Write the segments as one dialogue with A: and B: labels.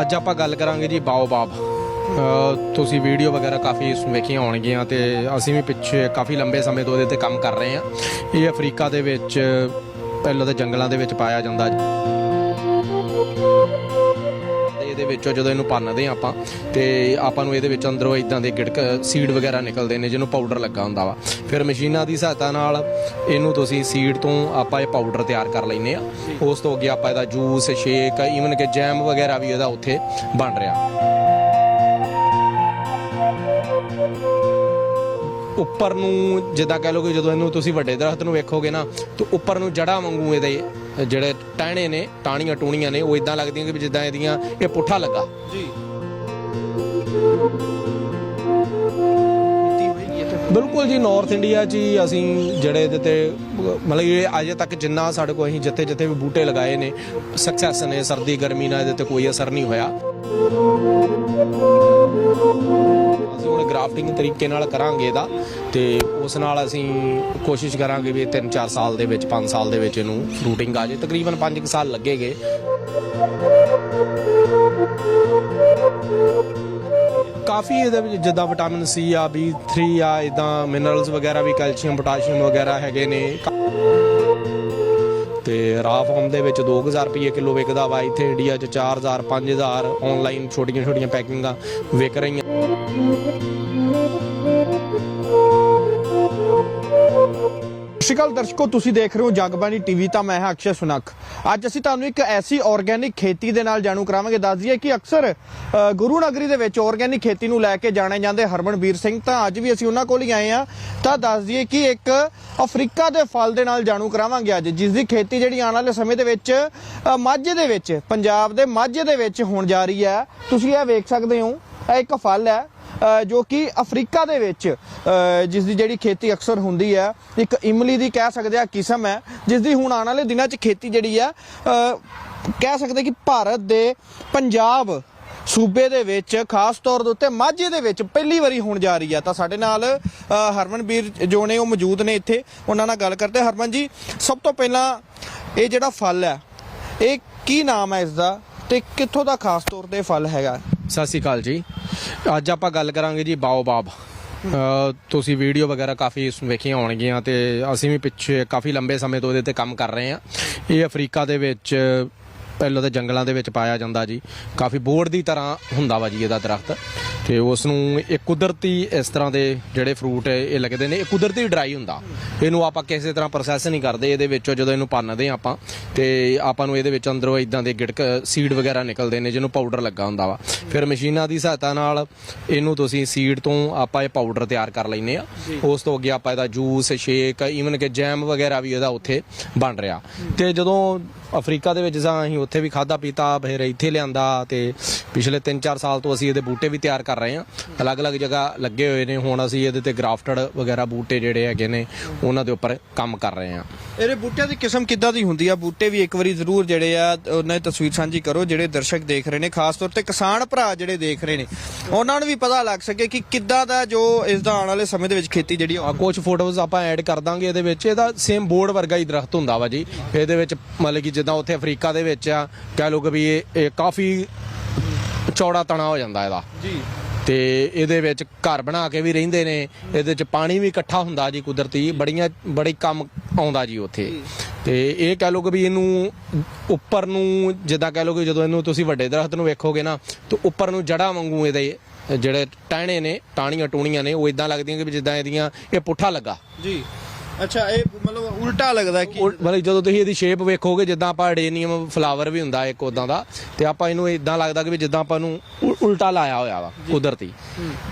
A: ਅੱਜ ਆਪਾਂ ਗੱਲ ਕਰਾਂਗੇ ਜੀ ਬਾਓਬਾਬ ਅ, ਤੁਸੀਂ ਵੀਡੀਓ ਵਗੈਰਾ ਕਾਫੀ ਵੇਖੀਆਂ ਹੋਣਗੀਆਂ ਤੇ ਅਸੀਂ ਵੀ ਪਿੱਛੇ ਕਾਫੀ ਲੰਬੇ ਸਮੇਂ ਤੋਂ ਇਹਦੇ ਤੇ ਕੰਮ ਕਰ ਰਹੇ ਹਾਂ। ਇਹ ਅਫਰੀਕਾ ਦੇ ਵਿੱਚ ਪਹਿਲਾਂ ਤਾਂ ਜੰਗਲਾਂ ਦੇ ਵਿੱਚ ਪਾਇਆ ਜਾਂਦਾ। ਜੀ ਵਿੱਚੋਂ ਜਦੋਂ ਇਹਨੂੰ ਭੰਨਦੇ ਹਾਂ ਆਪਾਂ ਤੇ ਆਪਾਂ ਨੂੰ ਇਹਦੇ ਵਿੱਚ ਅੰਦਰੋਂ ਇਦਾਂ ਦੇ ਗਿੜਕ ਸੀਡ ਵਗੈਰਾ ਨਿਕਲਦੇ ਨੇ ਜਿਹਨੂੰ ਪਾਊਡਰ ਲੱਗਾ ਹੁੰਦਾ ਵਾ। ਫਿਰ ਮਸ਼ੀਨਾਂ ਦੀ ਸਹਾਇਤਾ ਨਾਲ ਇਹਨੂੰ ਤੁਸੀਂ ਸੀਡ ਤੋਂ ਆਪਾਂ ਇਹ ਪਾਊਡਰ ਤਿਆਰ ਕਰ ਲੈਨੇ ਆ ਉਸ ਤੋਂ ਅੱਗੇ ਆਪਾਂ ਇਹਦਾ ਜੂਸ ਸ਼ੇਕ ਈਵਨ ਕਿ ਜੈਮ ਵਗੈਰਾ ਵੀ ਇਹਦਾ ਉੱਥੇ ਬਣ ਰਿਹਾ। ਉੱਪਰ ਨੂੰ ਜਿੱਦਾਂ ਕਹਿ ਲਓ ਕਿ ਜਦੋਂ ਇਹਨੂੰ ਤੁਸੀਂ ਵੱਡੇ ਦਰਖਤ ਨੂੰ ਵੇਖੋਗੇ ਨਾ ਤਾਂ ਉੱਪਰ ਨੂੰ ਜੜਾਂ ਵਾਂਗੂ ਇਹਦੇ ਜਿਹੜੇ ਟਹਿਣੇ ਨੇ ਟਾਣੀਆਂ ਟੂਣੀਆਂ ਨੇ ਉਹ ਇਦਾਂ ਲੱਗਦੀਆਂ ਕਿ ਜਿੱਦਾਂ ਇਹਦੀਆਂ ਇਹ ਪੁੱਠਾ ਲੱਗਾ।
B: ਜੀ।
A: ਬਿਲਕੁਲ ਜੀ ਨਾਰਥ ਇੰਡੀਆ 'ਚ ਹੀ ਅਸੀਂ ਜਿਹੜੇ ਇਹਦੇ ਤੇ ਮਤਲਬ ਇਹ ਅਜੇ ਤੱਕ ਜਿੰਨਾ ਸਾਡੇ ਕੋਲ ਅਸੀਂ ਜਿੱਥੇ ਜਿੱਥੇ ਵੀ ਬੂਟੇ ਲਗਾਏ ਨੇ ਸਕਸੈਸ ਨੇ ਸਰਦੀ ਗਰਮੀ ਨਾਲ ਇਹਦੇ ਤੇ ਕੋਈ ਅਸਰ ਨਹੀਂ ਹੋਇਆ। ਗ੍ਰਾਫਟਿੰਗ ਤਰੀਕੇ ਨਾਲ ਕਰਾਂਗੇ ਇਹਦਾ ਤੇ ਉਸ ਨਾਲ ਅਸੀਂ ਕੋਸ਼ਿਸ਼ ਕਰਾਂਗੇ ਵੀ 3-4 ਸਾਲ ਦੇ ਵਿੱਚ 5 ਸਾਲ ਦੇ ਵਿੱਚ ਇਹਨੂੰ ਫਰੂਟਿੰਗ ਆ ਜਾਏ। ਤਕਰੀਬਨ 5 ਸਾਲ ਲੱਗੇਗੇ। ਕਾਫੀ ਇਹਦੇ ਵਿੱਚ ਜਿੱਦਾਂ ਵਿਟਾਮਿਨ ਸੀ ਆ, ਬੀ B3 ਆ ਇਦਾਂ ਮਿਨਰਲਸ ਵਗੈਰਾ ਵੀ, ਕੈਲਸ਼ੀਅਮ, ਪੋਟਾਸ਼ੀਅਮ ਵਗੈਰਾ ਹੈਗੇ ਨੇ। ਤੇ ਰਾ ਫਾਰਮ ਦੇ ਵਿੱਚ 2000 ਰੁਪਏ ਕਿਲੋ ਵਿਕਦਾ ਵਾ। ਇੱਥੇ ਇੰਡੀਆ 'ਚ 4000 5000 ਆਨਲਾਈਨ ਛੋਟੀਆਂ ਛੋਟੀਆਂ ਪੈਕਿੰਗਾਂ ਵਿਕ ਰਹੀਆਂ।
B: ਸਤਿ ਸ਼੍ਰੀ ਅਕਾਲ ਦਰਸ਼ਕੋ, ਤੁਸੀਂ ਦੇਖ ਰਹੇ ਹੋ ਜਗਬਾਣੀ ਟੀਵੀ, ਤਾਂ ਮੈਂ ਹਾਂ ਅਕਸ਼ੇ ਸੁਨਕ ਅੱਜ ਅਸੀਂ ਤੁਹਾਨੂੰ ਇੱਕ ਐਸੀ ਆਰਗੇਨਿਕ ਖੇਤੀ ਦੇ ਨਾਲ ਜਾਣੂ ਕਰਾਵਾਂਗੇ, ਦੱਸ ਦਈਏ ਕਿ ਅਕਸਰ ਗੁਰੂ ਨਗਰੀ ਦੇ ਵਿੱਚ ਆਰਗੇਨਿਕ ਖੇਤੀ ਨੂੰ ਲੈ ਕੇ ਜਾਣੇ ਜਾਂਦੇ ਹਰਮਨਵੀਰ ਸਿੰਘ, ਤਾਂ ਅੱਜ ਵੀ ਅਸੀਂ ਉਹਨਾਂ ਕੋਲ ਹੀ ਆਏ ਆ ਤਾਂ ਦੱਸ ਦਈਏ ਕਿ ਇੱਕ ਅਫਰੀਕਾ ਦੇ ਫਲ ਦੇ ਨਾਲ ਜਾਣੂ ਕਰਾਵਾਂਗੇ ਅੱਜ, ਜਿਸ ਦੀ ਖੇਤੀ ਜਿਹੜੀ ਆਉਣ ਵਾਲੇ ਸਮੇਂ ਦੇ ਵਿੱਚ ਮਾਝੇ ਦੇ ਵਿੱਚ, ਪੰਜਾਬ ਦੇ ਮਾਝੇ ਦੇ ਵਿੱਚ ਹੋਣ ਜਾ ਰਹੀ ਹੈ। ਤੁਸੀਂ ਇਹ ਵੇਖ ਸਕਦੇ ਹੋ, ਇਹ ਇੱਕ ਫਲ ਹੈ। ਜੋ ਕਿ ਅਫਰੀਕਾ ਦੇ ਵਿੱਚ ਜਿਸ ਦੀ ਜਿਹੜੀ ਖੇਤੀ ਅਕਸਰ ਹੁੰਦੀ ਹੈ, ਇੱਕ ਇਮਲੀ ਦੀ ਕਹਿ ਸਕਦੇ ਆ ਕਿਸਮ ਹੈ ਜਿਸ ਦੀ ਹੁਣ ਆਉਣ ਵਾਲੇ ਦਿਨਾਂ 'ਚ ਖੇਤੀ ਜਿਹੜੀ ਹੈ ਕਹਿ ਸਕਦੇ ਕਿ ਭਾਰਤ ਦੇ ਪੰਜਾਬ ਸੂਬੇ ਦੇ ਵਿੱਚ, ਖਾਸ ਤੌਰ ਦੇ ਉੱਤੇ ਮਾਝੇ ਦੇ ਵਿੱਚ ਪਹਿਲੀ ਵਾਰੀ ਹੋਣ ਜਾ ਰਹੀ ਹੈ। ਤਾਂ ਸਾਡੇ ਨਾਲ ਹਰਮਨਵੀਰ ਜੋ ਨੇ ਉਹ ਮੌਜੂਦ ਨੇ ਇੱਥੇ। ਉਹਨਾਂ ਨਾਲ ਗੱਲ ਕਰਦੇ ਹਰਮਨ ਜੀ, ਸਭ ਤੋਂ ਪਹਿਲਾਂ ਇਹ ਜਿਹੜਾ ਫਲ ਹੈ, ਇਹ ਕੀ ਨਾਮ ਹੈ ਇਸ ਦਾ ਤੇ ਕਿੱਥੋਂ ਦਾ ਖਾਸ ਤੌਰ ਤੇ ਫਲ ਹੈਗਾ?
A: ਸਤਿ ਸ਼੍ਰੀ ਅਕਾਲ ਜੀ। ਅੱਜ ਆਪਾਂ ਗੱਲ ਕਰਾਂਗੇ ਜੀ ਬਾਓਬਾਬ। ਅ, ਤੁਸੀਂ ਵੀਡੀਓ ਵਗੈਰਾ ਕਾਫੀ ਵੇਖੀਆਂ ਹੋਣਗੀਆਂ ਤੇ ਅਸੀਂ ਵੀ ਪਿੱਛੇ ਕਾਫੀ ਲੰਬੇ ਸਮੇਂ ਤੋਂ ਇਹਦੇ ਤੇ ਕੰਮ ਕਰ ਰਹੇ ਹਾਂ। ਇਹ ਅਫਰੀਕਾ ਦੇ ਵਿੱਚ ਪਹਿਲਾਂ ਤਾਂ ਜੰਗਲਾਂ ਦੇ ਵਿੱਚ ਪਾਇਆ ਜਾਂਦਾ ਜੀ। ਕਾਫੀ ਬੋਰਡ ਦੀ ਤਰ੍ਹਾਂ ਹੁੰਦਾ ਵਾ ਜੀ ਇਹਦਾ ਦਰਖਤ। ਤੇ ਉਸ ਨੂੰ ਇਹ ਕੁਦਰਤੀ ਇਸ ਤਰ੍ਹਾਂ ਦੇ ਜਿਹੜੇ ਫਰੂਟ ਇਹ ਲੱਗਦੇ ਨੇ। ਇਹ ਕੁਦਰਤੀ ਡਰਾਈ ਹੁੰਦਾ। ਇਹਨੂੰ ਆਪਾਂ ਕਿਸੇ ਤਰ੍ਹਾਂ ਪ੍ਰੋਸੈਸ ਨਹੀਂ ਕਰਦੇ। ਇਹਦੇ ਵਿੱਚੋਂ ਜਦੋਂ ਇਹਨੂੰ ਭੰਨਦੇ ਆਪਾਂ ਤੇ ਆਪਾਂ ਨੂੰ ਇਹਦੇ ਵਿੱਚ ਅੰਦਰੋਂ ਇਦਾਂ ਦੇ ਗਿੜਕ ਸੀਡ ਵਗੈਰਾ ਨਿਕਲਦੇ ਨੇ ਜਿਹਨੂੰ ਪਾਊਡਰ ਲੱਗਾ ਹੁੰਦਾ ਵਾ। ਫਿਰ ਮਸ਼ੀਨਾਂ ਦੀ ਸਹਾਇਤਾ ਨਾਲ ਇਹਨੂੰ ਤੁਸੀਂ ਸੀਡ ਤੋਂ ਆਪਾਂ ਇਹ ਪਾਊਡਰ ਤਿਆਰ ਕਰ ਲੈਨੇ ਆ ਉਸ ਤੋਂ ਅੱਗੇ ਆਪਾਂ ਇਹਦਾ ਜੂਸ ਸ਼ੇਕ ਈਵਨ ਕਿ ਜੈਮ ਵਗੈਰਾ ਵੀ ਇਹਦਾ ਉੱਥੇ ਬਣ ਰਿਹਾ। ਤੇ ਜਦੋਂ ਅਫਰੀਕਾ ਦੇ ਵਿੱਚ ਜਾਂ ਅਸੀਂ ਉੱਥੇ ਵੀ ਖਾਦਾ ਪੀਤਾ ਫਿਰ ਇੱਥੇ ਲਿਆਂਦਾ ਤੇ ਪਿਛਲੇ 3-4 ਸਾਲ ਤੋਂ ਅਸੀਂ ਇਹਦੇ ਬੂਟੇ ਵੀ ਤਿਆਰ ਕਰ ਰਹੇ ਹਾਂ। ਅਲੱਗ-ਅਲੱਗ ਜਗ੍ਹਾ ਲੱਗੇ ਹੋਏ ਨੇ। ਹੁਣ ਅਸੀਂ ਇਹਦੇ ਤੇ ਗ੍ਰਾਫਟਡ ਵਗੈਰਾ ਬੂਟੇ ਜਿਹੜੇ ਹੈਗੇ ਨੇ ਉਹਨਾਂ ਦੇ ਉੱਪਰ ਕੰਮ ਕਰ ਰਹੇ ਹਾਂ।
B: ਇਹਦੇ ਬੂਟਿਆਂ ਦੀ ਕਿਸਮ ਕਿੱਦਾਂ ਦੀ ਹੁੰਦੀ ਆ? ਬੂਟੇ ਵੀ ਇੱਕ ਵਾਰੀ ਜ਼ਰੂਰ ਜਿਹੜੇ ਆ ਉਹਨਾਂ ਦੀ ਤਸਵੀਰ ਸਾਂਝੀ ਕਰੋ ਜਿਹੜੇ ਦਰਸ਼ਕ ਦੇਖ ਰਹੇ ਨੇ। ਖਾਸ ਤੌਰ ਤੇ ਕਿਸਾਨ ਭਰਾ ਜਿਹੜੇ ਦੇਖ ਰਹੇ ਨੇ। ਉਹਨਾਂ ਨੂੰ ਵੀ ਪਤਾ ਲੱਗ ਸਕੇ ਕਿ ਕਿੱਦਾਂ ਦਾ ਜੋ ਇਸ ਦਾ ਆਉਣ ਵਾਲੇ ਸਮੇਂ ਦੇ ਵਿੱਚ ਖੇਤੀ ਜਿਹੜੀ ਆ
A: ਕੁਝ ਫੋਟੋਜ਼ ਆਪਾਂ ਐਡ ਕਰ ਦਾਂਗੇ ਇਹਦੇ ਵਿੱਚ। ਇਹਦਾ ਸੇਮ ਬੋਰਡ ਵਰਗਾ ਹੀ ਦਰਖਤ ਹੁੰਦਾ ਵਾ ਜੀ। ਇਹਦੇ ਵਿੱਚ ਮਤਲਬ ਕਿ ਜਿੱਦਾਂ ਉੱਥੇ ਅਫਰੀਕਾ ਦੇ ਵਿੱਚ ਆ ਕਹਿ ਲਓ ਕਿ ਵੀ ਇਹ ਕਾਫੀ ਚੌੜਾ ਤਣਾ ਹੋ ਜਾਂਦਾ ਇਹਦਾ।
B: ਜੀ।
A: ਤੇ ਇਹਦੇ ਵਿੱਚ ਘਰ ਬਣਾ ਕੇ ਵੀ ਰਹਿੰਦੇ ਨੇ, ਇਹਦੇ 'ਚ ਪਾਣੀ ਵੀ ਇਕੱਠਾ ਹੁੰਦਾ ਜੀ ਕੁਦਰਤੀ, ਬੜੀਆਂ, ਬੜੀ ਕੰਮ ਆਉਂਦਾ ਜੀ ਉੱਥੇ। ਤੇ ਇਹ ਕਹਿ ਲਓ ਕਿ ਵੀ ਇਹਨੂੰ ਉੱਪਰ ਨੂੰ, ਜਿੱਦਾਂ ਕਹਿ ਲਓ ਕਿ ਜਦੋਂ ਇਹਨੂੰ ਤੁਸੀਂ ਵੱਡੇ ਦਰਖਤ ਨੂੰ ਵੇਖੋਗੇ ਨਾ, ਤਾਂ ਉੱਪਰ ਨੂੰ ਜੜਾਂ ਵਾਂਗੂ ਇਹਦੇ, ਜਿਹੜੇ ਟਹਿਣੇ ਨੇ ਟਾਣੀਆਂ ਟੂਣੀਆਂ ਨੇ, ਉਹ ਇਦਾਂ ਲੱਗਦੀਆਂ ਕਿ ਵੀ ਜਿੱਦਾਂ ਇਹਦੀਆਂ, ਇਹ ਪੁੱਠਾ ਲੱਗਾ।
B: ਜੀ। ਅੱਛਾ, ਇਹ ਉਲਟਾ ਲੱਗਦਾ ਕਿ
A: ਉਹ- ਮਤਲਬ ਜਦੋਂ ਤੁਸੀਂ ਇਹਦੀ ਸ਼ੇਪ ਵੇਖੋਗੇ ਜਿੱਦਾਂ ਆਪਾਂ ਅਡੇਨੀਅਮ ਫਲਾਵਰ ਵੀ ਹੁੰਦਾ ਇੱਕ ਉਦਾਂ ਦਾ ਤੇ ਆਪਾਂ ਇਹਨੂੰ ਇਦਾਂ ਲੱਗਦਾ ਕਿ ਵੀ ਜਿੱਦਾਂ ਆਪਾਂ ਨੂੰ ਉਲਟਾ ਲਾਇਆ ਹੋਇਆ ਵਾ ਕੁਦਰਤੀ।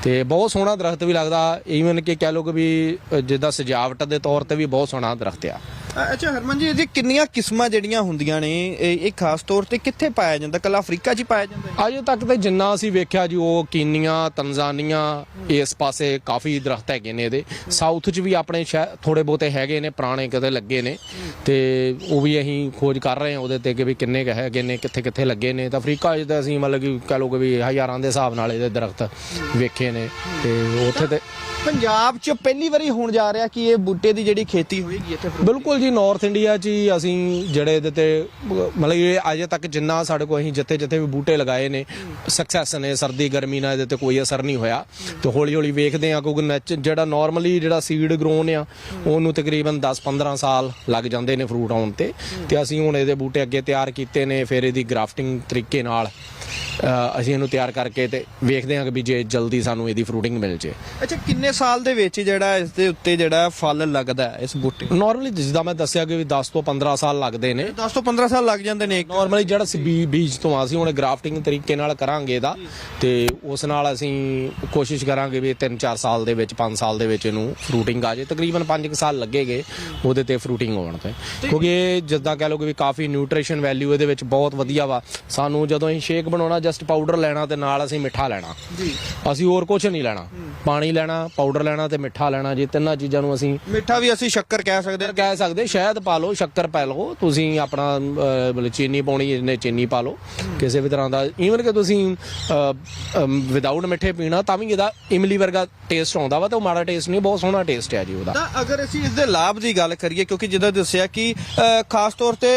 A: ਤੇ ਬਹੁਤ ਸੋਹਣਾ ਦਰਖਤ ਵੀ ਲੱਗਦਾ ਈਵਨ ਕਿ ਕਹਿ ਲਓ ਕਿ ਵੀ ਅ, ਜਿੱਦਾਂ ਸਜਾਵਟ ਦੇ ਤੌਰ ਤੇ ਵੀ ਬਹੁਤ ਸੋਹਣਾ ਦਰਖਤ ਆ।
B: ਅੱਛਾ ਹਰਮਨ ਜੀ ਇਹਦੀ ਕਿੰਨੀਆਂ ਕਿਸਮਾਂ ਜਿਹੜੀਆਂ ਹੁੰਦੀਆਂ ਨੇ ਇਹ ਇਹ ਖਾਸ ਤੌਰ ਤੇ ਕਿੱਥੇ ਪਾਇਆ ਜਾਂਦਾ? ਕੱਲਾ ਅਫਰੀਕਾ 'ਚ ਹੀ ਪਾਇਆ ਜਾਂਦਾ ਹੈ?
A: ਅਜੇ ਤੱਕ ਤੇ ਜਿੰਨਾ ਅਸੀਂ ਵੇਖਿਆ ਜੀ ਉਹ ਕੀਨੀਆ ਤਨਜ਼ਾਨੀਆ ਇਸ ਪਾਸੇ ਕਾਫੀ ਦਰਖਤ ਹੈਗੇ ਨੇ ਇਹਦੇ। ਸਾਊਥ 'ਚ ਵੀ ਆਪਣੇ ਥੋੜੇ ਬਹੁਤੇ ਹੈਗੇ ਨੇ ਪੁਰਾਣੇ ਕਿਤੇ ਲੱਗੇ ਨੇ। ਤੇ ਉਹ ਵੀ ਅਸੀਂ ਖੋਜ ਕਰ ਰਹੇ ਹਾਂ ਉਹਦੇ ਤੇ ਕਿ ਵੀ ਕਿੰਨੇ ਕੁ ਹੈਗੇ ਨੇ ਕਿੱਥੇ ਕਿੱਥੇ ਲੱਗੇ ਨੇ। ਤਾਂ ਅਫਰੀਕਾ 'ਚ ਤਾਂ ਅਸੀਂ ਮਤਲਬ ਕਿ ਕਹ ਲਓ ਕਿ ਵੀ ਹਜ਼ਾਰਾਂ ਦੇ ਹਿਸਾਬ ਨਾਲ ਇਹਦੇ ਦਰਖਤ ਵੇਖੇ ਨੇ। ਤੇ ਉੱਥੇ ਤੇ
B: ਪੰਜਾਬ 'ਚ ਪਹਿਲੀ ਵਾਰੀ ਹੋਣ ਜਾ ਰਿਹਾ ਕਿ ਇਹ ਬੂਟੇ ਦੀ ਜਿਹੜੀ ਖੇਤੀ ਹੋਏਗੀ ਇੱਥੇ?
A: ਬਿਲਕੁਲ ਜੀ ਨਾਰਥ ਇੰਡੀਆ 'ਚ ਹੀ ਅਸੀਂ ਜਿਹੜੇ ਇਹਦੇ ਤੇ ਮਤਲਬ ਇਹ ਅਜੇ ਤੱਕ ਜਿੰਨਾ ਸਾਡੇ ਕੋਲ ਅਸੀਂ ਜਿੱਥੇ ਜਿੱਥੇ ਵੀ ਬੂਟੇ ਲਗਾਏ ਨੇ ਸਕਸੈਸ ਨੇ ਸਰਦੀ ਗਰਮੀ ਨਾਲ ਇਹਦੇ ਤੇ ਕੋਈ ਅਸਰ ਨਹੀਂ ਹੋਇਆ। ਤੇ ਹੌਲੀ ਹੌਲੀ ਵੇਖਦੇ ਆ ਕਿਉਂਕਿ ਨੈਚ ਜਿਹੜਾ ਨਾਰਮਲੀ ਜਿਹੜਾ ਸੀਡ ਗਰੋਨ ਆ ਉਹਨੂੰ ਤਕਰੀਬਨ 10-15 ਸਾਲ ਲੱਗ ਜਾਂਦੇ ਨੇ ਫਰੂਟ ਆਉਣ ਤੇ। ਤੇ ਅਸੀਂ ਹੁਣ ਇਹਦੇ ਬੂਟੇ ਅੱਗੇ ਤਿਆਰ ਕੀਤੇ ਨੇ ਫਿਰ ਇਹਦੀ ਗ੍ਰਾਫਟਿੰਗ ਤਰੀਕੇ ਨਾਲ ਅਸੀਂ ਇਹਨੂੰ ਤਿਆਰ ਕਰਕੇ ਤੇ ਵੇਖਦੇ ਹਾਂ ਕਿ ਵੀ ਜੇ ਜਲਦੀ ਸਾਨੂੰ ਇਹਦੀ ਫਰੂਟਿੰਗ ਮਿਲ ਜੇ।
B: ਅੱਛਾ ਕਿੰਨੇ ਸਾਲ ਦੇ ਵਿੱਚ ਜਿਹੜਾ ਇਸ ਦੇ ਉੱਤੇ ਜਿਹੜਾ ਫਲ ਲੱਗਦਾ ਇਸ ਬੂਟੇ
A: ਨਾਰਮਲੀ ਜਿੱਦਾਂ ਮੈਂ ਦੱਸਿਆ ਕਿ ਵੀ 10 ਤੋਂ 15 ਸਾਲ ਲੱਗਦੇ ਨੇ।
B: 10 ਤੋਂ 15 ਸਾਲ ਲੱਗ ਜਾਂਦੇ ਨੇ
A: ਨਾਰਮਲੀ ਜਿਹੜਾ ਸੀ ਬੀਜ ਤੋਂ ਅਸੀਂ ਹੁਣ ਗ੍ਰਾਫਟਿੰਗ ਤਰੀਕੇ ਨਾਲ ਕਰਾਂਗੇ ਇਹਦਾ ਤੇ ਉਸ ਨਾਲ ਅਸੀਂ ਕੋਸ਼ਿਸ਼ ਕਰਾਂਗੇ ਵੀ 3-4 ਸਾਲ ਦੇ ਵਿੱਚ 5 ਸਾਲ ਦੇ ਵਿੱਚ ਇਹਨੂੰ ਫਰੂਟਿੰਗ ਆ ਜੇ ਤਕਰੀਬਨ 5 ਸਾਲ ਲੱਗੇਗੇ ਉਹਦੇ ਤੇ ਫਰੂਟਿੰਗ ਹੋਣ ਤੇ। ਕਿਉਂਕਿ ਇਹ ਜਿੱਦਾਂ ਕਹਿ ਲਓ ਕਿ ਵੀ ਕਾਫੀ ਨਿਊਟ੍ਰੀਸ਼ਨ ਵੈਲਿਊ ਇਹਦੇ ਵਿੱਚ ਬਹੁਤ ਵਧੀਆ ਵਾ। ਸਾਨੂੰ ਜਦੋਂ ਅਸੀਂ ਸ਼ੇਕ ਬਣਾਉਣਾ ਜਸਟ ਪਾਊਡਰ ਲੈਣਾ ਤੇ ਨਾਲ ਅਸੀਂ ਮਿੱਠਾ ਲੈਣਾ।
B: ਜੀ।
A: ਅਸੀਂ ਹੋਰ ਕੁਝ ਨਹੀਂ ਲੈਣਾ। ਪਾਣੀ ਲੈਣਾ ਪਾਊਡਰ ਲੈਣਾ ਤੇ ਮਿੱਠਾ ਲੈਣਾ ਜੇ ਤਿੰਨਾਂ ਚੀਜ਼ਾਂ ਨੂੰ ਅਸੀਂ
B: ਮਿੱਠਾ ਵੀ ਅਸੀਂ ਸ਼ੱਕਰ ਕਹਿ ਸਕਦੇ ਹਾਂ।
A: ਕਹਿ ਸਕਦੇ ਸ਼ਹਿਦ ਪਾ ਲਓ ਸ਼ੱਕਰ ਪਾ ਲਓ ਤੁਸੀਂ ਆਪਣਾ ਮਤਲਬ ਚੀਨੀ ਪਾਉਣੀ ਇਹਨੇ ਚੀਨੀ ਪਾ ਲਓ ਕਿਸੇ ਵੀ ਤਰ੍ਹਾਂ ਦਾ ਈਵਨ ਕਿ ਤੁਸੀਂ ਵਿਦਆਊਟ ਮਿੱਠੇ ਪੀਣਾ ਤਾਂ ਵੀ ਇਹਦਾ ਇਮਲੀ ਵਰਗਾ ਟੇਸਟ ਆਉਂਦਾ ਵਾ ਤੇ ਉਹ ਮਾੜਾ ਟੇਸਟ ਨਹੀਂ ਬਹੁਤ ਸੋਹਣਾ ਟੇਸਟ ਹੈ ਜੀ ਉਹਦਾ।
B: ਤਾਂ ਅਗਰ ਅਸੀਂ ਇਸ ਦੇ ਲਾਭ ਦੀ ਗੱਲ ਕਰੀਏ ਕਿਉਂਕਿ ਜਿੱਦਾਂ ਦੱਸਿਆ ਕਿ ਖਾਸ ਤੌਰ ਤੇ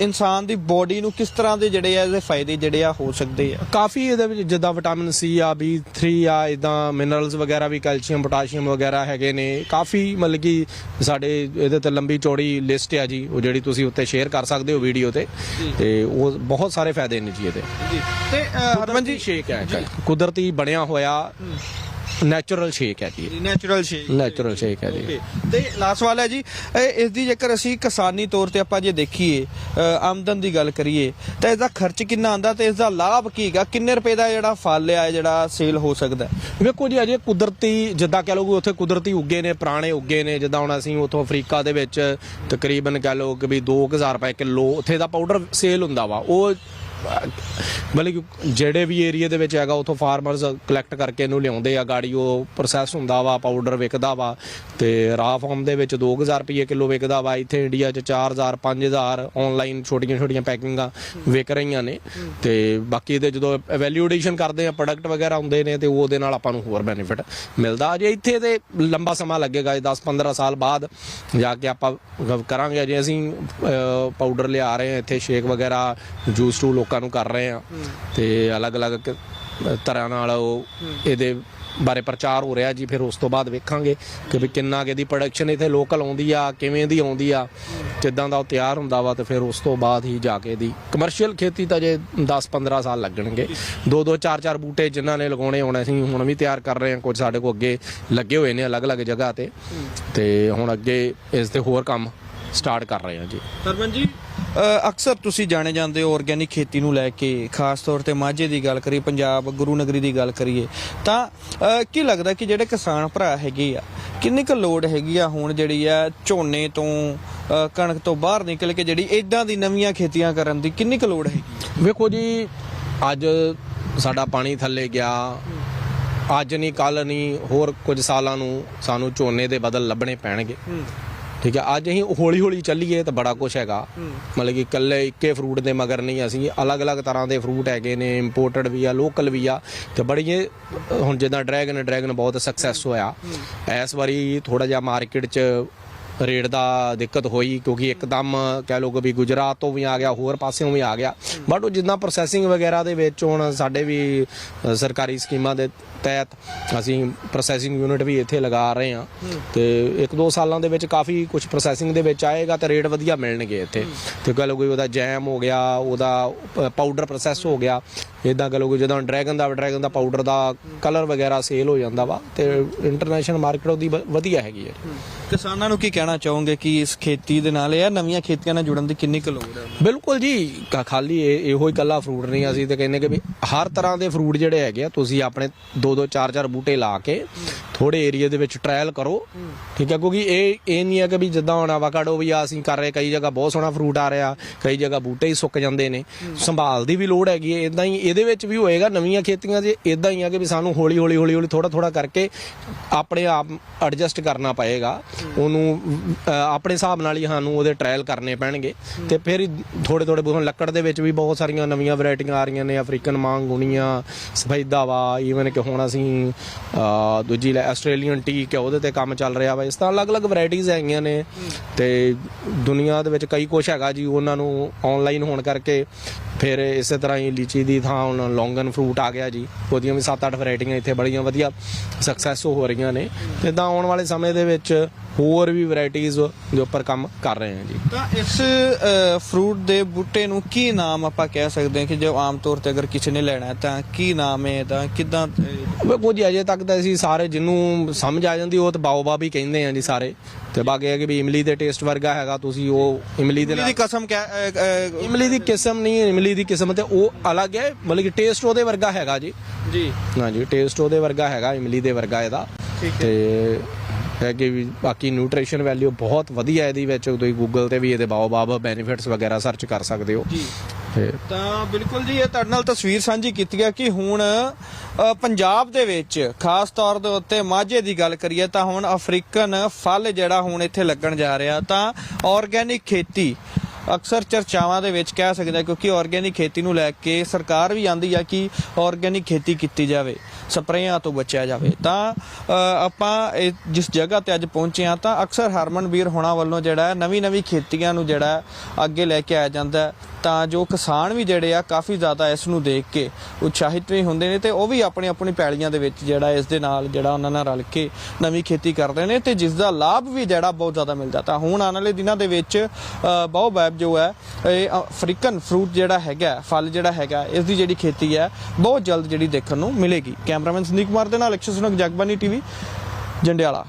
B: ਇਨਸਾਨ ਦੀ ਬੋਡੀ ਨੂੰ ਕਿਸ ਤਰ੍ਹਾਂ ਦੇ ਜਿਹੜੇ ਆ ਇਹਦੇ ਫਾਇਦੇ ਜਿਹੜੇ ਆ ਹੋ ਸਕਦੇ ਆ?
A: ਕਾਫੀ ਇਹਦੇ ਵਿੱਚ ਜਿੱਦਾਂ ਵਿਟਾਮਿਨ ਸੀ ਆ B3 ਆ ਇਦਾਂ ਮਿਨਰਲਸ ਵਗੈਰਾ ਵੀ ਕੈਲਸ਼ੀਅਮ ਪੋਟਾਸ਼ੀਅਮ ਵਗੈਰਾ ਹੈਗੇ ਨੇ ਕਾਫੀ ਮਤਲਬ ਕਿ ਸਾਡੇ ਇਹਦੇ ਤੇ ਲੰਬੀ ਚੌੜੀ ਲਿਸਟ ਆ ਜੀ ਉਹ ਜਿਹੜੀ ਤੁਸੀਂ ਉੱਤੇ ਸ਼ੇਅਰ ਕਰ ਸਕਦੇ ਹੋ ਵੀਡੀਓ ਤੇ ਤੇ ਉਹ ਬਹੁਤ ਸਾਰੇ ਫਾਇਦੇ ਨੇ ਜੀ ਇਹਦੇ।
B: ਜੀ ਤੇ ਹਰਮਨ ਜੀ
A: ਸ਼ੇਕ ਹੈ। ਕੁਦਰਤੀ ਬਣਿਆ ਹੋਇਆ ਨੈਚੁਰਲ ਸ਼ੇਕ ਹੈ ਜੀ।
B: ਨੈਚੁਰਲ ਸ਼ੇਕ
A: ਨੈਚੁਰਲ ਸ਼ੇਕ ਹੈ ਜੀ।
B: ਤੇ ਲਾਸਟ ਸਵਾਲ ਹੈ ਜੀ ਇਹ ਇਸ ਦੀ ਜੇਕਰ ਅਸੀਂ ਕਿਸਾਨੀ ਤੌਰ ਤੇ ਆਪਾਂ ਜੇ ਦੇਖੀਏ ਆਮਦਨ ਦੀ ਗੱਲ ਕਰੀਏ ਤਾਂ ਇਸ ਦਾ ਖਰਚ ਕਿੰਨਾ ਆਂਦਾ ਤੇ ਇਸ ਦਾ ਲਾਭ ਕੀ ਹੈਗਾ? ਕਿੰਨੇ ਰੁਪਏ ਦਾ ਜਿਹੜਾ ਫਲ ਆ ਜਿਹੜਾ ਸੇਲ ਹੋ ਸਕਦਾ?
A: ਵੇਖੋ ਜੀ ਅਜੇ ਕੁਦਰਤੀ ਜਿੱਦਾਂ ਕਹ ਲਓ ਕਿ ਉੱਥੇ ਕੁਦਰਤੀ ਉੱਗੇ ਨੇ ਪੁਰਾਣੇ ਉੱਗੇ ਨੇ ਜਿੱਦਾਂ ਹੁਣ ਅਸੀਂ ਉੱਥੋਂ ਅਫਰੀਕਾ ਦੇ ਵਿੱਚ ਤਕਰੀਬਨ ਕਹ ਲਓ ਕਿ ਵੀ 2000 ਰੁਪਏ ਕਿਲੋ ਉੱਥੇ ਦਾ ਪਾਊਡਰ ਸੇਲ ਹੁੰਦਾ ਵਾ। ਉਹ ਮਤਲਬ ਕਿ ਜਿਹੜੇ ਵੀ ਏਰੀਆ ਦੇ ਵਿੱਚ ਹੈਗਾ, ਉੱਥੋਂ ਫਾਰਮਰਸ ਕਲੈਕਟ ਕਰਕੇ ਇਹਨੂੰ ਲਿਆਉਂਦੇ ਆ ਗਾੜੀ, ਉਹ ਪ੍ਰੋਸੈਸ ਹੁੰਦਾ ਵਾ ਪਾਊਡਰ ਵਿਕਦਾ ਵਾ ਤੇ ਰਾ ਫਾਰਮ ਦੇ ਵਿੱਚ 2000 ਰੁਪਏ ਕਿਲੋ ਵਿਕਦਾ ਵਾ। ਇੱਥੇ ਇੰਡੀਆ 'ਚ 4000 5000 ਆਨਲਾਈਨ ਛੋਟੀਆਂ ਛੋਟੀਆਂ ਪੈਕਿੰਗਾਂ ਵਿਕ ਰਹੀਆਂ ਨੇ ਤੇ ਬਾਕੀ ਇਹਦੇ ਜਦੋਂ ਵੈਲਿਊ ਕਰਦੇ ਆ ਪ੍ਰੋਡਕਟ ਵਗੈਰਾ ਹੁੰਦੇ ਨੇ ਤੇ ਉਹਦੇ ਨਾਲ ਆਪਾਂ ਨੂੰ ਹੋਰ ਬੈਨੀਫਿਟ ਮਿਲਦਾ। ਅਜੇ ਇੱਥੇ ਤੇ ਲੰਬਾ ਸਮਾਂ ਲੱਗੇਗਾ 10 15 ਸਾਲ ਬਾਅਦ ਜਾ ਕੇ ਆਪਾਂ ਕਰਾਂਗੇ। ਜੇ ਅਸੀਂ ਪਾਊਡਰ ਲਿਆ ਰਹੇ ਹਾਂ ਇੱਥੇ ਸ਼ੇਕ ਵਗੈਰਾ ਜੂਸ ਟੂ ਲੋਕਾਂ ਨੂੰ ਕਰ ਰਹੇ ਆ। ਤੇ ਅਲੱਗ-ਅਲੱਗ ਕ- ਤਰ੍ਹਾਂ ਨਾਲ ਉਹ ਇਹਦੇ ਬਾਰੇ ਪ੍ਰਚਾਰ ਹੋ ਰਿਹਾ ਜੀ ਫਿਰ ਉਸ ਤੋਂ ਬਾਅਦ ਵੇਖਾਂਗੇ ਕਿ ਵੀ ਕਿੰਨਾ ਕਿ ਇਹਦੀ ਪ੍ਰੋਡਕਸ਼ਨ ਇੱਥੇ ਲੋਕਲ ਆਉਂਦੀ ਆ ਕਿਵੇਂ ਦੀ ਆਉਂਦੀ ਆ। ਕਿੱਦਾਂ ਦਾ ਉਹ ਤਿਆਰ ਹੁੰਦਾ ਵਾ ਤੇ ਫਿਰ ਉਸ ਤੋਂ ਬਾਅਦ ਹੀ ਜਾ ਕੇ ਇਹਦੀ ਕਮਰਸ਼ੀਅਲ ਖੇਤੀ ਤਾਂ ਜੇ 10-15 ਸਾਲ ਲੱਗਣਗੇ। ਦੋ ਦੋ ਚਾਰ ਚਾਰ ਬੂਟੇ ਜਿਨ੍ਹਾਂ ਨੇ ਲਗਾਉਣੇ ਹੋਣੇ ਅਸੀਂ ਹੁਣ ਵੀ ਤਿਆਰ ਕਰ ਰਹੇ ਹਾਂ ਕੁਝ ਸਾਡੇ ਕੋਲ ਅੱਗੇ ਲੱਗੇ ਹੋਏ ਨੇ ਅਲੱਗ-ਅਲੱਗ ਜਗ੍ਹਾ ਤੇ। ਤੇ ਹੁਣ ਅੱਗੇ ਇਸ ਤੇ ਹੋਰ ਕੰਮ ਸਟਾਰਟ ਕਰ ਰਹੇ ਹਾਂ ਜੀ।
B: ਹਰਮਨ ਜੀ ਅਕਸਰ ਤੁਸੀਂ ਜਾਣੇ ਜਾਂਦੇ ਹੋ ਆਰਗੈਨਿਕ ਖੇਤੀ ਨੂੰ ਲੈ ਕੇ ਖਾਸ ਤੌਰ ਤੇ ਮਾਝੇ ਦੀ ਗੱਲ ਕਰੀਏ ਪੰਜਾਬ ਗੁਰੂ ਨਗਰੀ ਦੀ ਗੱਲ ਕਰੀਏ ਤਾਂ ਅ, ਕੀ ਲੱਗਦਾ ਕਿ ਜਿਹੜੇ ਕਿਸਾਨ ਭਰਾ ਹੈਗੇ ਆ ਕਿੰਨੀ ਕੁ ਲੋੜ ਹੈਗੀ ਆ ਹੁਣ ਜਿਹੜੀ ਆ ਝੋਨੇ ਤੋਂ ਅ, ਕਣਕ ਤੋਂ ਬਾਹਰ ਨਿਕਲ ਕੇ ਜਿਹੜੀ ਇਦਾਂ ਦੀ ਨਵੀਆਂ ਖੇਤੀਆਂ ਕਰਨ ਦੀ ਕਿੰਨੀ ਕੁ ਲੋੜ ਹੈਗੀ?
A: ਵੇਖੋ ਜੀ ਅੱਜ ਸਾਡਾ ਪਾਣੀ ਥੱਲੇ ਗਿਆ ਅੱਜ ਨਹੀਂ ਕੱਲ ਨਹੀਂ ਹੋਰ ਕੁਝ ਸਾਲਾਂ ਨੂੰ ਸਾਨੂੰ ਝੋਨੇ ਦੇ ਬਦਲ ਲੱਭਣੇ ਪੈਣਗੇ। ਠੀਕ ਹੈ ਅੱਜ ਅਸੀਂ ਹੌਲੀ ਹੌਲੀ ਚੱਲੀਏ ਤਾਂ ਬੜਾ ਕੁਝ ਹੈਗਾ। ਮਤਲਬ ਕਿ ਇਕੱਲੇ ਇੱਕੇ ਫਰੂਟ ਦੇ ਮਗਰ ਨਹੀਂ ਅਸੀਂ ਅਲੱਗ-ਅਲੱਗ ਤਰ੍ਹਾਂ ਦੇ ਫਰੂਟ ਹੈਗੇ ਨੇ ਇੰਪੋਰਟਡ ਵੀ ਆ ਲੋਕਲ ਵੀ ਆ। ਤੇ ਬੜੀਏ ਹੁਣ ਜਿੱਦਾਂ ਡਰੈਗਨ ਡਰੈਗਨ ਬਹੁਤ ਸਕਸੈਸ ਹੋਇਆ। ਇਸ ਵਾਰੀ ਥੋੜਾ ਜਿਹਾ ਮਾਰਕੀਟ 'ਚ ਰੇਟ ਦਾ ਦਿੱਕਤ ਹੋਈ ਕਿਉਂਕਿ ਇੱਕਦਮ ਕਹਿ ਲਓ ਕਿ ਵੀ ਗੁਜਰਾਤ ਤੋਂ ਵੀ ਆ ਗਿਆ, ਹੋਰ ਪਾਸਿਓਂ ਵੀ ਆ ਗਿਆ। ਬਟ ਉਹ ਜਿੱਦਾਂ ਪ੍ਰੋਸੈਸਿੰਗ ਵਗੈਰਾ ਦੇ ਵਿੱਚ ਹੁਣ ਸਾਡੇ ਵੀ ਸਰਕਾਰੀ ਸਕੀਮਾਂ ਦੇ ਤਹਿਤ ਅਸੀਂ ਪ੍ਰੋਸੈਸਿੰਗ ਯੂਨਿਟ ਵੀ ਇੱਥੇ ਲਗਾ ਰਹੇ ਹਾਂ। ਤੇ ਇੱਕ ਦੋ ਸਾਲਾਂ ਦੇ ਵਿੱਚ ਕਾਫੀ ਕੁਝ ਪ੍ਰੋਸੈਸਿੰਗ ਦੇ ਵਿੱਚ ਆਏਗਾ ਤੇ ਰੇਟ ਵਧੀਆ ਮਿਲਣਗੇ ਇੱਥੇ। ਤੇ ਕਹਿ ਲਓ ਕੋਈ ਉਹਦਾ ਜੈਮ ਹੋ ਗਿਆ, ਉਹਦਾ ਪਾਊਡਰ ਪ੍ਰੋਸੈਸ ਹੋ ਗਿਆ। ਇਦਾਂ ਕਹਿ ਕਿ ਜਦੋਂ ਡਰੈਗਨ ਦਾ ਡਰੈਗਨ ਦਾ ਪਾਊਡਰ ਦਾ ਕਲਰ ਵਗੈਰਾ ਸੇਲ ਹੋ ਜਾਂਦਾ ਵਾ ਤੇ ਇੰਟਰਨੈਸ਼ਨਲ ਮਾਰਕੀਟ ਉਹਦੀ ਵਧੀਆ ਹੈਗੀ ਹੈ।
B: ਕਿਸਾਨਾਂ ਨੂੰ ਕੀ ਕਹਿਣਾ ਚਾਹੋਗੇ ਕਿ ਇਸ ਖੇਤੀ ਦੇ ਨਾਲ ਇਹ ਨਵੀਆਂ ਖੇਤੀਆਂ ਨਾਲ ਜੁੜਨ ਦੀ ਕਿੰਨੀ ਕੁ ਲੋੜ ਹੈ?
A: ਬਿਲਕੁਲ ਜੀ ਖਾਲੀ ਇਹ- ਇਹੋ ਹੀ ਕੱਲਾ ਫਰੂਟ ਨਹੀਂ ਅਸੀਂ ਤੇ ਕਹਿੰਦੇ ਕਿ ਵੀ ਹਰ ਤਰ੍ਹਾਂ ਦੇ ਫਰੂਟ ਜਿਹੜੇ ਹੈਗੇ ਆ ਤੁਸੀਂ ਆਪਣੇ ਦੋ ਦੋ ਚਾਰ ਚਾਰ ਬੂਟੇ ਲਾ ਕੇ ਥੋੜੇ ਏਰੀਆ ਦੇ ਵਿੱਚ ਟ੍ਰਾਇਲ ਕਰੋ। ਠੀਕ ਹੈ ਕਿਉਂਕਿ ਇਹ ਇਹ ਨਹੀਂ ਹੈ ਕਿ ਵੀ ਜਿੱਦਾਂ ਹੁਣ ਆਵਾਕਾਡੋ ਵੀ ਆ ਅਸੀਂ ਕਰ ਰਹੇ ਕਈ ਜਗ੍ਹਾ ਬਹੁਤ ਸੋਹਣਾ ਫਰੂਟ ਆ ਰਿਹਾ ਕਈ ਜਗ੍ਹਾ ਬੂਟੇ ਹੀ ਸੁੱਕ ਜਾਂਦੇ ਨੇ। ਸੰਭਾਲ ਦੀ ਵੀ ਲੋੜ ਹੈਗੀ ਹੈ ਇਦਾਂ ਹੀ ਇਹਦੇ ਵਿੱਚ ਵੀ ਹੋਏਗਾ ਨਵੀਆਂ ਖੇਤੀਆਂ ਜੇ ਇਦਾਂ ਹੀ ਆ ਕਿ ਵੀ ਸਾਨੂੰ ਹੌਲੀ ਹੌਲੀ ਹੌਲੀ ਹੌਲੀ ਥੋੜਾ ਥੋੜਾ ਕਰਕੇ ਆਪਣੇ ਆਪ ਐਡਜਸਟ ਕਰਨਾ ਪਏਗਾ। ਉਹਨੂੰ ਆਪਣੇ ਹਿਸਾਬ ਨਾਲ ਹੀ ਸਾਨੂੰ ਉਹਦੇ ਟ੍ਰਾਇਲ ਕਰਨੇ ਪੈਣਗੇ। ਤੇ ਫਿਰ ਥੋੜੇ ਥੋੜੇ ਬਹੁਤ ਲੱਕੜ ਦੇ ਵਿੱਚ ਵੀ ਬਹੁਤ ਸਾਰੀਆਂ ਨਵੀਆਂ ਵੈਰਾਈਟੀਆਂ ਆ ਰਹੀਆਂ ਨੇ ਅਫਰੀਕਨ ਮਾਂਗੂਨੀਆਂ ਸਫੈਦਾ ਵਾ ਈਵਨ ਕਿ ਹੁਣ ਅਸੀਂ ਦੂਜੀ ਲੈ ਆਸਟ੍ਰੇਲੀਅਨ ਟੀ ਕਿ ਉਹਦੇ ਤੇ ਕੰਮ ਚੱਲ ਰਿਹਾ ਵਾ। ਇਸ ਤਰ੍ਹਾਂ ਅਲੱਗ-ਅਲੱਗ ਵੈਰਾਈਟੀਆਂ ਹੈਗੀਆਂ ਨੇ। ਤੇ ਦੁਨੀਆ ਦੇ ਵਿੱਚ ਕਈ ਕੁਝ ਹੈਗਾ ਜੀ, ਉਹਨਾਂ ਨੂੰ ਆਨਲਾਈਨ ਹੋਣ ਕਰਕੇ ਫਿਰ ਇਸੇ ਤਰ੍ਹਾਂ ਹੀ ਲੀਚੀ ਦੀ ਥਾਂ ਹੁਣ ਲੌਂਗਨ ਫਰੂਟ ਆ ਗਿਆ ਜੀ। ਉਹਦੀਆਂ ਵੀ 7-8 ਵੈਰਾਈਟੀਆਂ ਇੱਥੇ ਬੜੀਆਂ ਵਧੀਆ ਸਕਸੈਸ ਹੋ ਰਹੀਆਂ ਨੇ। ਤੇ ਤਾਂ ਆਉਣ ਵਾਲੇ ਸਮੇਂ ਦੇ ਵਿੱਚ ਹੋਰ ਵੀ ਵੈਰਾਈਟੀਆਂ ਦੇ ਉੱਪਰ ਕੰਮ ਕਰ ਰਹੇ ਹਾਂ ਜੀ।
B: ਤਾਂ ਇਸ ਫਰੂਟ ਦੇ ਬੂਟੇ ਨੂੰ ਕੀ ਨਾਮ ਆਪਾਂ ਕਹਿ ਸਕਦੇ ਹਾਂ ਕਿ ਜੋ ਆਮ ਤੌਰ ਤੇ ਅਗਰ ਕਿਸੇ ਨੇ ਲੈਣਾ ਤਾਂ ਕੀ ਨਾਮ ਹੈ ਇਹਦਾ? ਕਿਦਾਂ
A: ਕੁਝ ਅਜੇ ਤੱਕ ਤਾਂ ਅਸੀਂ ਸਾਰੇ ਜਿਹਨੂੰ ਸਮਝ ਆ ਜਾਂਦੀ ਉਹ ਤਾਂ ਬਾਓਬਾਬ ਹੀ ਕਹਿੰਦੇ ਆ ਜੀ ਸਾਰੇ। ਤੇ ਬਾਕੀ ਇਹ ਹੈ ਕਿ ਵੀ ਇਮਲੀ ਦੇ ਟੇਸਟ ਵਰਗਾ ਹੈਗਾ ਤੁਸੀਂ ਉਹ ਇਮਲੀ ਦੇ
B: ਦੀ
A: ਨਾਲ
B: ਕਸਮ ਕਹਿ
A: ਇਮਲੀ ਦੀ ਕਿਸਮ ਨਹੀਂ ਇਮਲੀ ਦੀ ਕਿਸਮ ਤੇ ਉਹ ਅਲੱਗ ਹੈ ਮਤਲਬ ਕਿ ਟੇਸਟ ਉਹਦੇ ਵਰਗਾ ਹੈਗਾ ਜੀ।
B: ਜੀ।
A: ਹਾਂਜੀ ਟੇਸਟ ਉਹਦੇ ਵਰਗਾ ਹੈਗਾ ਇਮਲੀ ਦੇ ਵਰਗਾ ਇਹਦਾ।
B: ਠੀਕ ਹੈ।
A: ਤੇ ਹੈ ਕਿ ਵੀ ਬਾਕੀ ਨਿਊਟ੍ਰੀਸ਼ਨ ਵੈਲਿਊ ਬਹੁਤ ਵਧੀਆ ਇਹਦੀ ਵਿੱਚ ਤੁਸੀਂ ਗੂਗਲ ਤੇ ਵੀ ਇਹਦੇ ਬਾਓਬਾਬ ਬੈਨੀਫਿਟਸ ਵਗੈਰਾ ਸਰਚ ਕਰ ਸਕਦੇ ਹੋ।
B: ਜੀ।
A: ਤੇ
B: ਬਿਲਕੁਲ ਜੀ ਇਹ ਤੁਹਾਡੇ ਨਾਲ ਤਸਵੀਰ ਸਾਂਝੀ ਕੀਤੀ ਹੈ ਕਿ ਹੁਣ ਪੰਜਾਬ ਦੇ ਵਿੱਚ ਖਾਸ ਤੌਰ ਦੇ ਉੱਤੇ ਮਾਝੇ ਦੀ ਗੱਲ ਕਰੀਏ ਤਾਂ ਹੁਣ ਅਫਰੀਕਨ ਫਲ ਜਿਹੜਾ ਹੁਣ ਇੱਥੇ ਲੱਗਣ ਜਾ ਰਿਹਾ ਤਾਂ ਆਰਗੇਨਿਕ ਖੇਤੀ ਅਕਸਰ ਚਰਚਾਵਾਂ ਦੇ ਵਿੱਚ ਕਹਿ ਸਕਦੇ ਕਿਉਂਕਿ ਆਰਗੇਨਿਕ ਖੇਤੀ ਨੂੰ ਲੈ ਕੇ ਸਰਕਾਰ ਵੀ ਆਂਦੀ ਆ ਕਿ ਆਰਗੇਨਿਕ ਖੇਤੀ ਕੀਤੀ ਜਾਵੇ। ਸਪਰੇਆਂ ਤੋਂ ਬਚਿਆ ਜਾਵੇ। ਤਾਂ ਆਪਾਂ ਇਹ ਜਿਸ ਜਗ੍ਹਾ ਤੇ ਅੱਜ ਪਹੁੰਚੇ ਆ ਤਾਂ ਅਕਸਰ ਹਰਮਨਵੀਰ ਹੋਣਾ ਵੱਲੋਂ ਜਿਹੜਾ ਨਵੀਂ ਨਵੀਂ ਖੇਤੀਆਂ ਨੂੰ ਜਿਹੜਾ ਅੱਗੇ ਲੈ ਕੇ ਆਇਆ ਜਾਂਦਾ ਤਾਂ ਜੋ ਕਿਸਾਨ ਵੀ ਜਿਹੜੇ ਆ ਕਾਫੀ ਜ਼ਿਆਦਾ ਇਸ ਨੂੰ ਦੇਖ ਕੇ ਉਤਸ਼ਾਹਿਤ ਵੀ ਹੁੰਦੇ ਨੇ ਤੇ ਉਹ ਵੀ ਆਪਣੀ ਆਪਣੀ ਪੈਲੀਆਂ ਦੇ ਵਿੱਚ ਜਿਹੜਾ ਇਸ ਦੇ ਨਾਲ ਜਿਹੜਾ ਉਹਨਾਂ ਨਾਲ ਰਲ ਕੇ ਨਵੀਂ ਖੇਤੀ ਕਰਦੇ ਨੇ ਤੇ ਜਿਸ ਦਾ ਲਾਭ ਵੀ ਜਿਹੜਾ ਬਹੁਤ ਜ਼ਿਆਦਾ ਮਿਲਦਾ। ਤਾਂ ਹੁਣ ਆਉਣ ਵਾਲੇ ਦਿਨਾਂ ਦੇ ਵਿੱਚ ਅ, ਬਾਓਬੈਬ ਜੋ ਹੈ ਇਹ ਅਫਰੀਕਨ ਫਰੂਟ ਜਿਹੜਾ ਹੈਗਾ ਫਲ ਜਿਹੜਾ ਹੈਗਾ ਇਸ ਦੀ ਜਿਹੜੀ ਖੇਤੀ ਹੈ ਬਹੁਤ ਜਲਦ ਜਿਹੜੀ ਦੇਖਣ ਨੂੰ ਮਿਲੇਗੀ। ਕੈਮਰਾਮੈਨ ਸੰਦੀਪ ਕੁਮਾਰ ਦੇ ਨਾਲ ਅਕਸ਼ਰ ਸੁਨਕ ਜਗਬਾਨੀ ਟੀਵੀ ਜੰਡਿਆਲਾ।